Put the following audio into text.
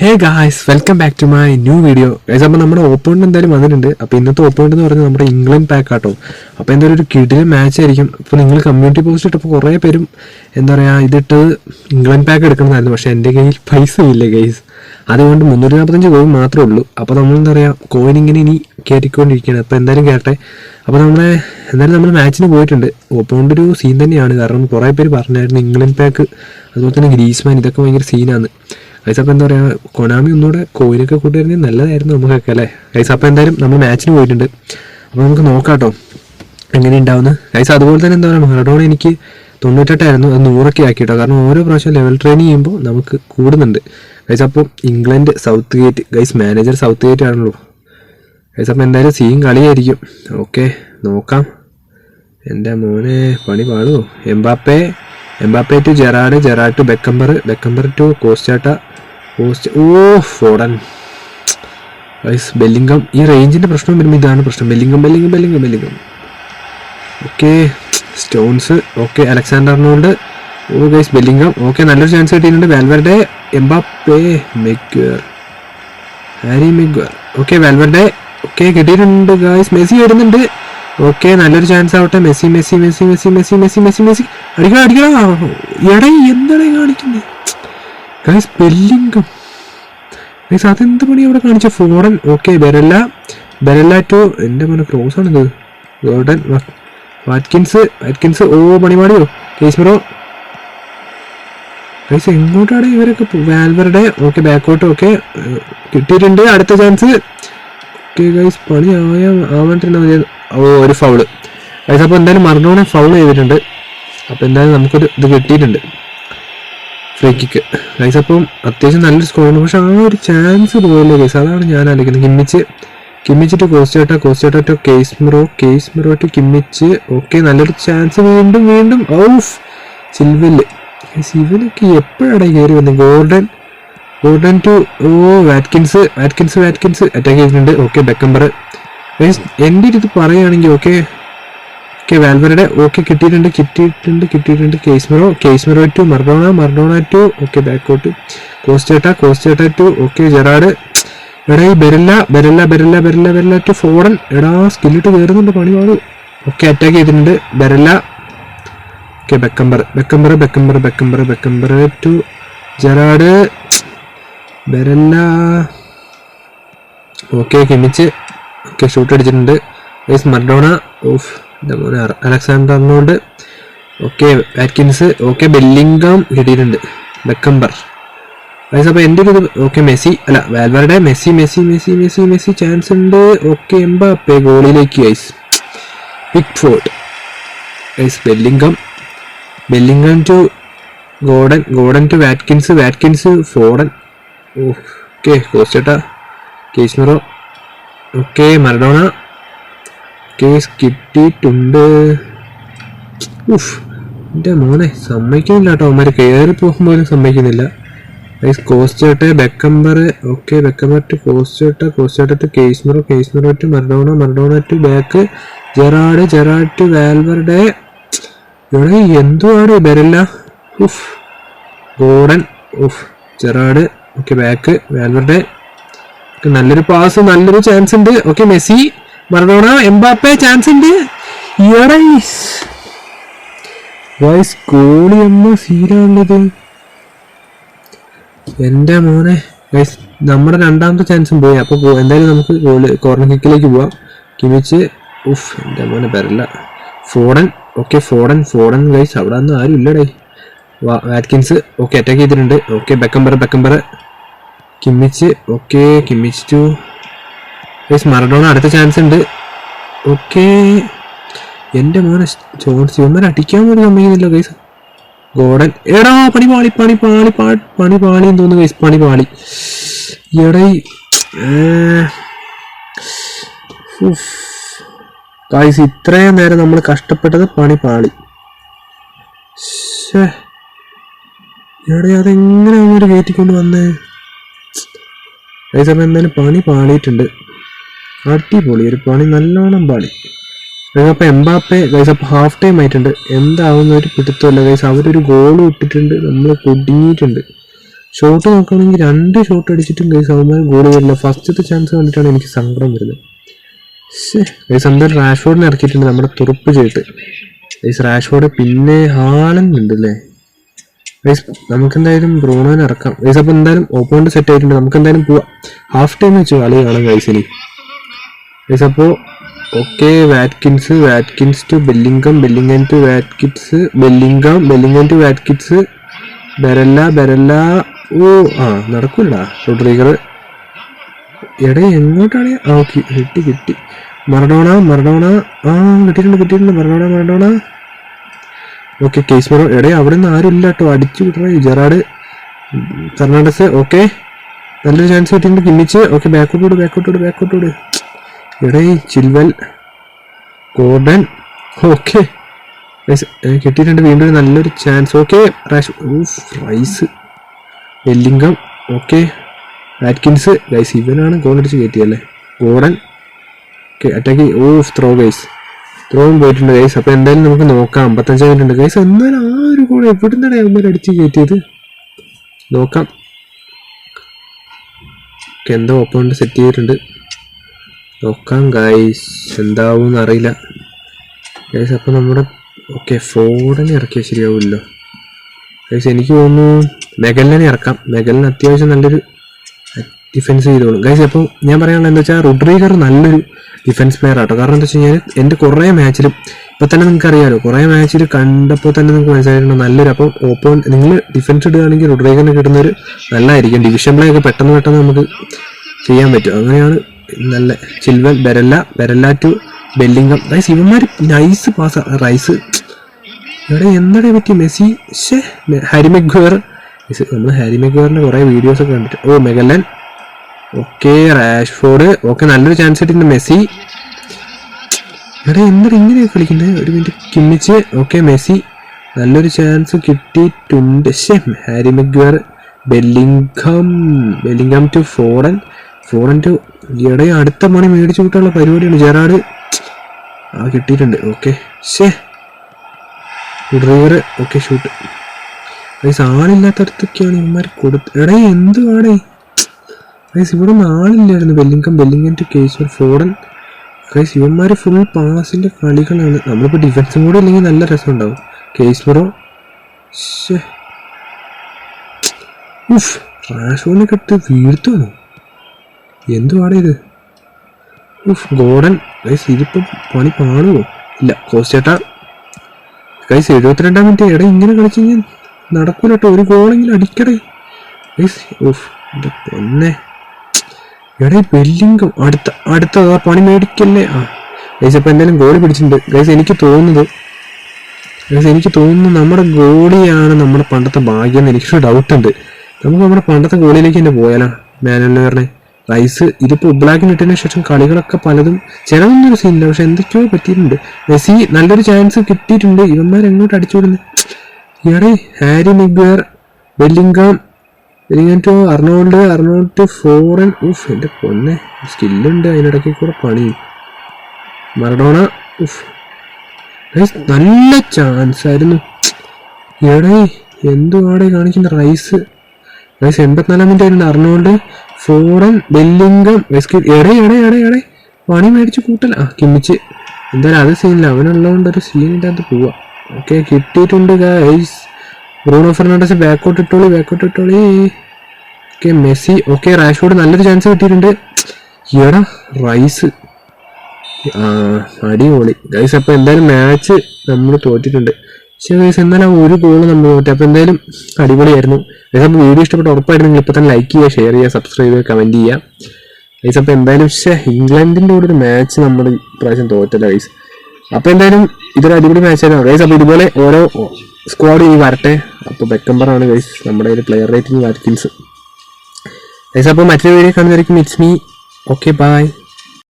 Hey guys welcome back to my new video guys അപ്പോൾ നമ്മുടെ ഓപ്പോണ്ട് എന്തായാലും വന്നിട്ടുണ്ട്. അപ്പോൾ ഇന്നത്തെ ഓപ്പോണ്ട് എന്ന് പറഞ്ഞാൽ നമ്മുടെ ഇംഗ്ലണ്ട് പാക്ക് ആട്ടോ. അപ്പോൾ എന്തായാലും ഒരു കിഡിൽ മാച്ച് ആയിരിക്കും. അപ്പോൾ നിങ്ങൾ കമ്മ്യൂണിറ്റി പോസ്റ്റ് ഇട്ടപ്പോൾ കുറേ പേരും എന്താ പറയുക ഇതിട്ട് ഇംഗ്ലണ്ട് പാക്ക് എടുക്കണമായിരുന്നു പക്ഷേ എന്റെ കയ്യിൽ പൈസ ഇല്ല ഗൈസ് അതുകൊണ്ട് മുന്നൂറ്റി നാൽപ്പത്തഞ്ച് കോയിൻ മാത്രമേ ഉള്ളൂ. അപ്പോൾ നമ്മൾ എന്താ പറയുക കോയിൻ ഇങ്ങനെ ഇനി കയറ്റിക്കൊണ്ടിരിക്കുകയാണ്. അപ്പോൾ എന്തായാലും കേട്ടെ. അപ്പോൾ നമ്മളെ എന്തായാലും നമ്മൾ മാച്ചിന് പോയിട്ടുണ്ട്. ഓപ്പോണ്ട് ഒരു സീൻ തന്നെയാണ്. കാരണം കുറേ പേര് പറഞ്ഞായിരുന്നു ഇംഗ്ലണ്ട് പാക്ക് അതുപോലെ തന്നെ ഗ്രീസ്മാൻ ഇതൊക്കെ ഭയങ്കര സീനാണ് ഗൈസ് അപ്പോൾ എന്താ പറയുക കൊനാമി ഒന്നുകൂടെ കോയിനൊക്കെ കൂട്ടിയിരുന്നെങ്കിൽ നല്ലതായിരുന്നു നമുക്കൊക്കെ അല്ലേ? ഗൈസ് അപ്പോൾ എന്തായാലും നമ്മൾ മാച്ചിന് പോയിട്ടുണ്ട്. അപ്പോൾ നമുക്ക് നോക്കാം കേട്ടോ എങ്ങനെ ഗൈസ് അതുപോലെ തന്നെ എന്താ പറയുക മറഡോണ എനിക്ക് തൊണ്ണൂറ്റെട്ടായിരുന്നു അത് നൂറൊക്കെ ആക്കി കേട്ടോ കാരണം ഓരോ പ്രാവശ്യം ലെവൽ ട്രെയിൻ ചെയ്യുമ്പോൾ നമുക്ക് കൂടുന്നുണ്ട്. ഗൈസ് അപ്പോൾ England Southgate guys manager Southgate ആണല്ലോ. ഗൈസ് അപ്പോൾ എന്തായാലും സീൻ കളിയായിരിക്കും. ഓക്കെ നോക്കാം. എന്റെ മോനെ പണി പാടുമോ Mbappe Mbappe to Gerrard Gerrard to Beckenbauer Beckenbauer to Costacurta Costa oh Foden Rice Bellingham ഈ റേഞ്ചിന്റെ പ്രശ്നം വരുമ്പോൾ ഇതാണ് പ്രശ്നം. Bellingham Bellingham Bellingham Bellingham okay Stones okay Alexander oh guys Bellingham okay നല്ലൊരു ചാൻസ് കിട്ടിയിട്ടുണ്ട്. Valverde Mbappe Maguire Harry Maguire okay Valverde okay കിട്ടിയിട്ടുണ്ട് guys Messi വരുന്നുണ്ട്. ഓക്കെ നല്ലൊരു ചാൻസ് ആവട്ടെ. Messi Messi Messi Messi Messi Messi Messi Messi. അടിക്കണം അടിക്കണം എടേ എന്താണ് കാണിക്കുന്നത് ഗായ്സ് ബെല്ലിംഗം ഗൈസ് അതെന്ത് പണി അവിടെ കാണിച്ച? ഫോറൻ ഓക്കെ ബെരല്ല ബെരല്ല ടു എന്റെ മോനെ ക്രോസ് ആണിത്. ഗോർഡൻ വാറ്റ്കിൻസ് വാറ്റ്കിൻസ് ഓ പണിപാടിയോ കേസ്മറോ ഗൈസ് എങ്ങോട്ടാണ് ഇവരൊക്കെ വാൽവറുടെ ഓക്കെ ബാക്കോട്ട് ഓക്കെ കിട്ടിയിട്ടുണ്ട് അടുത്ത ചാൻസ് ഓക്കെ ഗൈസ് പണി ആയ ആവാണ്ടിരുന്ന മതി ഓ ഒരു ഫൗൾ ഗൈസ് അപ്പോൾ എന്തായാലും മറന്നോണെ ഫൗൾ ചെയ്തിട്ടുണ്ട്. അപ്പോൾ എന്തായാലും നമുക്കൊരു ഇത് കിട്ടിയിട്ടുണ്ട്. Free kick. ഗൈസ് അപ്പം അത്യാവശ്യം നല്ലൊരു സ്കോറാണ് പക്ഷെ ആ ഒരു ചാൻസ് പോയില്ല ഗൈസ് അതാണ് ഞാൻ ആലോചിക്കുന്നത്. Kimmich Kimmich to Costacurta Costacurta to Casemiro Casemiro to Kimmich. Okay നല്ലൊരു ചാൻസ് വീണ്ടും വീണ്ടും. ഔഫ് ഗൈസ് ഇവനൊക്കെ എപ്പോഴാണ് കയറി വന്നത് Gordon Gordon to oh Watkins Watkins Watkins. Attack ചെയ്തിട്ടുണ്ട്. ഓക്കെ ബെക്കംബർ എന്റെ ഒരു ഇത് പറയുകയാണെങ്കിൽ ഓക്കെ ഓക്കെ വാൽവറുടെ ഓക്കെ കിട്ടിയിട്ടുണ്ട് കിട്ടിയിട്ടുണ്ട് കിട്ടിയിട്ടുണ്ട്. Casemiro Casemiro to Maradona Maradona to okay ബാക്കോട്ട് Costacurta Costacurta to okay Gerrard എടാ ഈ ബെരല്ല ബെരല്ല ബെരല്ല ബെരല്ല ബെരല്ല ടു ഫോറൻ എടാ സ്കില്ലിട്ട് കയറുന്നുണ്ട് പണി പാടു ഓക്കെ അറ്റാക്ക് ചെയ്തിട്ടുണ്ട്. Barella okay Beckenbauer Beckenbauer Beckenbauer Beckenbauer Beckenbauer to Gerrard Barella okay Kimmich okay shoot അടിച്ചിട്ടുണ്ട്. Maradona off Alexander Arnold okay Watkins okay Bellingham കിട്ടിയിട്ടുണ്ട്. Beckenbauer guys അപ്പോൾ എന്റെ ഒരു ഓക്കെ മെസ്സി അല്ല Valverde Messi Messi Messi Messi Messi chance ഉണ്ട്. Okay Mbappe ഗോളിലേക്ക് ഐസ് പിക് ഫോർട്ട് ice Bellingham Bellingham to Gordon Gordon to Watkins Watkins Foden okay Costacurta Casemiro okay Maradona case കിട്ടിയിട്ടുണ്ട്. ഉഫ് എന്റെ മോനെ സമ്മതിക്കുന്നില്ല കേട്ടോ അവന്മാർ കയറി പോകുമ്പോഴും സമ്മതിക്കുന്നില്ല. Guys കോസ്റ്റേട്ടെ Beckenbauer okay Beckenbauer to Costacurta Costacurta to Casemiro Casemiro to Maradona Maradona to back Gerrard Gerrard to Valverde ഇവിടെ എന്തുവാണ് ബെരല്ല ഉഫ് ഗോഡൻ. ഉഫ് ജെറാഡ് ഓക്കെ ബാക്ക് വാൽവറുടെ നല്ലൊരു പാസ് നല്ലൊരു ചാൻസ് ഉണ്ട്. Okay Messi. Maradona Mbappe chance ഉണ്ട് വൈസ് കോളി എന്ന സീനാണത് എന്റെ മോനെ വൈസ് നമ്മുടെ രണ്ടാമത്തെ ചാൻസും പോയി. അപ്പോൾ എന്തായാലും നമുക്ക് ഗോൾ കോർണർ കിക്കിലേക്ക് പോവാം. കിമിച്ച് ഉഫ് എന്റെ മോനെ വരില്ല Foden okay Foden Foden guys അവിടെ ഒന്നും ആരും ഇല്ലടേ. വാറ്റ്കിൻസ് ഓക്കെ അറ്റാക്ക് ചെയ്തിട്ടുണ്ട്. Okay Beckenbauer Beckenbauer Kimmich okay Kimmich to Maradona അടുത്ത ചാൻസ് ഉണ്ട്. ഓക്കെ എന്റെ മോനെ ജോൺസ് ഇവന്മാർ അടിക്കാൻ പോലും സമ്മതിക്കുന്നില്ല ഗൈസ് ഗോഡൻ. എടാ പണി പാളി പണി പാളി പണി പാളി എന്ന് തോന്നുന്നു ഗൈസ് പണി പാളി. എടൈ ഗൈസ് ഇത്രയും നേരം നമ്മൾ കഷ്ടപ്പെട്ടത് പണി പാളി. എടേ അതെങ്ങനെ അവന്മാർ കയറ്റിക്കൊണ്ട് വന്നേ? ഗൈസ് അപ്പം എന്തായാലും പണി പാളിയിട്ടുണ്ട്. അടിപൊളി ഒരു പണി നല്ലോണം പാളി. അപ്പൊ എംബാപ്പെ ഗൈസ് അപ്പോൾ ഹാഫ് ടൈം ആയിട്ടുണ്ട്. എന്താവുന്ന ഒരു പിടുത്തമല്ല ഗൈസ് അവരൊരു ഗോൾ ഇട്ടിട്ടുണ്ട് നമ്മൾ കുടുങ്ങിയിട്ടുണ്ട്. ഷോട്ട് നോക്കുകയാണെങ്കിൽ രണ്ട് ഷോട്ട് അടിച്ചിട്ടും ഗൈസ് അവന്മാർ ഗോൾ വരില്ല ഫസ്റ്റത്തെ ചാൻസ് കണ്ടിട്ടാണ് എനിക്ക് സങ്കടം വരുന്നത്. ഗൈസ് എന്തായാലും റാഷ്ഫോർഡിനെ ഇറക്കിയിട്ടുണ്ട് നമ്മുടെ തുറപ്പ് ചെയ്തിട്ട്. ഗൈസ് റാഷ്ഫോർഡ് പിന്നെ ഹാളൻഡ് ഉണ്ട് അല്ലേ? ഗൈസ് നമുക്കെന്തായാലും ബ്രൂണോനെ ഇറക്കാം. ഗൈസ് അപ്പോൾ എന്തായാലും ഓപ്പോണ്ട് സെറ്റ് ആയിട്ടുണ്ട്. നമുക്ക് എന്തായാലും പോവാം. ഹാഫ് ടൈം വെച്ച് കളി കാണാം ഗൈസിന് ഗൈസ് അപ്പോൾ okay Watkins Watkins to Bellingham Bellingham to Watkins Bellingham Bellingham to Watkins Barella Barella oh ആ നടക്കൂല റോഡ്രീഗർ എടേ എങ്ങോട്ടാണ്? ആ ഓക്കെ കിട്ടി കിട്ടി. മറഡോണ മറഡോണ ആ കിട്ടിയിട്ടുണ്ട് കിട്ടിയിട്ടുണ്ട്. Maradona Maradona. Okay Casemiro എടേ അവിടെ നിന്ന് ആരും ഇല്ല കേട്ടോ അടിച്ചു കിട്ടണ ജെറാഡ്. ഫെർണാണ്ടസ് ഓക്കെ നല്ലൊരു ചാൻസ് കിട്ടിയിട്ടുണ്ട് കിമ്മിച്ച്. ഓക്കെ ബാക്കോട്ടോട് ബാക്കോട്ടോട് ബാക്കോട്ടോട് എടേ ചിൽവൽ ഗോർഡൻ. ഓക്കെ. കിട്ടിയിട്ടുണ്ട്. വീണ്ടും നല്ലൊരു ചാൻസ് ഓക്കെ റൈസ് വെല്ലിംഗം ഓക്കെ. ആറ്റ്കിൻസ് ഗൈസ് ഇവനാണ് ഗോൾ അടിച്ച് കയറ്റിയല്ലേ? Gordon okay attack oh throw guys ത്രോയും പോയിട്ടുണ്ട് ഗൈസ് അപ്പോൾ എന്തായാലും നമുക്ക് നോക്കാം. അമ്പത്തഞ്ച് മിനിറ്റ് ഉണ്ട് ഗൈസ് എന്നാലും ആ ഒരു ഗോൾ എവിടുന്നാണ് അമ്മ അടിച്ച് കയറ്റിയത്? നോക്കാം. ഓക്കെ എന്തോ ഒപ്പം സെറ്റ് ചെയ്തിട്ടുണ്ട്. നോക്കാം ഗായ്സ് എന്താവും അറിയില്ല. ഗൈസ് അപ്പോൾ നമ്മുടെ ഓക്കെ ഫോർഡിനെ ഇറക്കിയാൽ ശരിയാവുമല്ലോ ഗൈസ് എനിക്ക് തോന്നുന്നു മെഗലിനെ ഇറക്കാം. മെഗലിന് അത്യാവശ്യം നല്ലൊരു ഡിഫെൻസ് ചെയ്തോളും. ഗൈസ് അപ്പോൾ ഞാൻ പറയാനുള്ളത് എന്താ വെച്ചാൽ റുഡ്രീഗർ നല്ലൊരു ഡിഫെൻസ് പ്ലെയർ ആട്ടോ. കാരണം എന്താ വെച്ച് കഴിഞ്ഞാൽ എന്റെ കുറേ മാച്ചിലും ഇപ്പോൾ തന്നെ നിങ്ങൾക്ക് അറിയാമല്ലോ കുറേ മാച്ചിൽ കണ്ടപ്പോൾ തന്നെ നിങ്ങൾക്ക് മനസ്സിലായിട്ടുണ്ട് നല്ലൊരു അപ്പോൾ ഓപ്പൺ നിങ്ങൾ ഡിഫെൻസ് ഇടുകയാണെങ്കിൽ റുഡ്രീഗറിന് കിട്ടുന്നൊരു നല്ലതായിരിക്കും ഡിവിഷൻ പ്ലേ ഒക്കെ പെട്ടെന്ന് പെട്ടെന്ന് നമുക്ക് ചെയ്യാൻ പറ്റും. അങ്ങനെയാണ് നല്ല Chilwell Barella Barella to Bellingham guys ഇവന്മാർ നൈസ് പാസ് റൈസ് ഇവിടെ എന്താണ് പറ്റി മെസ്സി? ഷേ ഹരിമെഗ്വർ നമ്മൾ ഹരിമെഗ്വറിന്റെ കുറേ വീഡിയോസ് ഒക്കെ കണ്ടിട്ട് ഓ മെഗല്ലൻ ഓക്കെ റാഷ്ഫോർഡ് ഓക്കെ നല്ലൊരു ചാൻസ് കിട്ടിയിട്ടുണ്ട് മെസ്സി. ഇവിടെ എന്താണ് ഇങ്ങനെ കളിക്കുന്നത് ഒരു മിനിറ്റ് കിമ്മിച്ച്. Okay Messi. നല്ലൊരു ചാൻസ് കിട്ടിയിട്ടുണ്ട്. ഷേ Harry Maguire Bellingham Bellingham to Foden Foden to ഇടയെ അടുത്ത മണി മേടിച്ചു വിട്ടുള്ള പരിപാടിയാണ്. ജെറാഡ് ആ കിട്ടിയിട്ടുണ്ട്. ഓക്കെ ശേ ഡ്രൈവർ ഓക്കെ ഷൂട്ട് പൈസ ആളില്ലാത്തടത്തൊക്കെയാണ് ഇവന്മാർ കൊടുത്ത് എടേ എന്തുവാടേ? പൈസ ഇവിടെ ഒന്നും ആളില്ലായിരുന്നു ബെല്ലിങ്കം ബെല്ലിംഗം ടു കേസ് ഫോറൻ ഗൈസ് ഇവന്മാർ ഫുൾ പാസിന്റെ കളികളാണ്. നമ്മളിപ്പോൾ ഡിഫൻസും കൂടെ ഇല്ലെങ്കിൽ നല്ല രസം ഉണ്ടാവും കേസ് ഷേ ഉഫ്. റാഷോനെ കെട്ട് വീഴ്ത്താണോ എന്തുവാടേ ഇത്? ഗോഡൻ. ഗൈസ് ഇതിപ്പം പണി കാണുമോ ഇല്ല കോസ്റ്റേട്ടാ ഗൈസ് എഴുപത്തിരണ്ടാം മിനിറ്റ് എടാ ഇങ്ങനെ കളിച്ച് കഴിഞ്ഞാൽ നടക്കൂലട്ടോ. ഒരു ഗോളെങ്കിലും അടിക്കടേ. ഗൈസ് ഓഫ് എന്റെ പൊന്നെ. എടേ ബെല്ലിംഗം അടുത്ത അടുത്ത ആ പണി മേടിക്കല്ലേ? ആ. ഗൈസ് ഇപ്പം എന്തായാലും ഗോളി പിടിച്ചിട്ടുണ്ട്. ഗൈസ് എനിക്ക് തോന്നുന്നത് ഗൈസ് എനിക്ക് തോന്നുന്നു നമ്മുടെ ഗോളിയാണ് നമ്മുടെ പണ്ടത്തെ ഭാഗ്യം എന്ന് എനിക്കൊരു ഡൗട്ടുണ്ട് നമുക്ക് നമ്മുടെ പണ്ടത്തെ ഗോളിയിലേക്ക് തന്നെ പോയാലോ? മാനുവലിനെ റൈസ് ഇതിപ്പോ ഉബ്ലാക്കിന് ഇട്ടതിന് ശേഷം കളികളൊക്കെ പലതും ചിലതൊന്നും ഒരു സീനില്ല പക്ഷെ എന്തൊക്കെയോ പറ്റിയിട്ടുണ്ട്. മെസ്സി നല്ലൊരു ചാൻസ് കിട്ടിയിട്ടുണ്ട്. ഇവന്മാർ എങ്ങോട്ട് അടിച്ചുവിടുന്നു ഇയാളെ Harry Maguire Bellingham Bellingham to Arnold Arnold to Foden. ഉഫ് എന്റെ പൊന്നെ സ്കില്ലുണ്ട് അതിനിടയ്ക്ക് കൂടെ പണി. മറഡോണ ഉഫ്. നല്ല ചാൻസ് ആയിരുന്നു. എടേ എന്തുവാടെ കാണിക്കുന്ന? റൈസ് റൈസ് എൺപത്തിനാലാം മിനിറ്റ് ആയിരുന്നു. അർണോൾഡ് ഫോറൻ ബെല്ലിംഗം വെസ്കി എടേ എടേ എടേ എടേ. പണി മേടിച്ച് കൂട്ടല. ആ കിമിച്ച് എന്തായാലും അത് സീനില്ല അവനുള്ളതുകൊണ്ട് ഒരു സീൻ അകത്ത് പോവാ. ഓക്കെ കിട്ടിയിട്ടുണ്ട് ഗൈസ് ബ്രൂണോ ഫെർണാണ്ടസ് ബാക്കോട്ട് ഇട്ടോളി ബാക്കോട്ട് ഇട്ടോളി ഓക്കെ മെസ്സി. ഓക്കെ റാഷ്ഫോർഡ് നല്ലൊരു ചാൻസ് കിട്ടിയിട്ടുണ്ട്. എടാ റൈസ് അടിപൊളി. ഗൈസ് അപ്പൊ എന്തായാലും മാച്ച് നമ്മൾ തോറ്റിട്ടുണ്ട്. പക്ഷേ ഗൈസ് എന്നാലും ഒരു ഗോൾ നമ്മൾ തോറ്റി അപ്പൊ എന്തായാലും അടിപൊളിയായിരുന്നു. ഗൈസ് അപ്പോൾ വീഡിയോ ഇഷ്ടപ്പെട്ട ഉറപ്പായിട്ട് നിങ്ങൾ ഇപ്പൊ തന്നെ ലൈക്ക് ചെയ്യുക ഷെയർ ചെയ്യുക സബ്സ്ക്രൈബ് ചെയ്യുക കമന്റ് ചെയ്യുക. ഗൈസ് അപ്പൊ എന്തായാലും പക്ഷേ ഇംഗ്ലണ്ടിന്റെ കൂടെ ഒരു മാച്ച് നമ്മൾ ഇപ്രാവശ്യം തോറ്റല്ല ഗൈസ് അപ്പൊ എന്തായാലും ഇതൊരു അടിപൊളി മാച്ചായിരുന്നു ഗൈസ് അപ്പൊ ഇതുപോലെ ഓരോ സ്ക്വാഡ് ഇനി വരട്ടെ. അപ്പൊ ബെക്കംബറാണ് ഗൈസ് നമ്മുടെ ഒരു പ്ലെയർ റേറ്റിംഗ് വാറ്റ്കിൻസ് ഗൈസ് അപ്പോൾ മറ്റൊരു video കാണുന്നതായിരിക്കും. It's me okay bye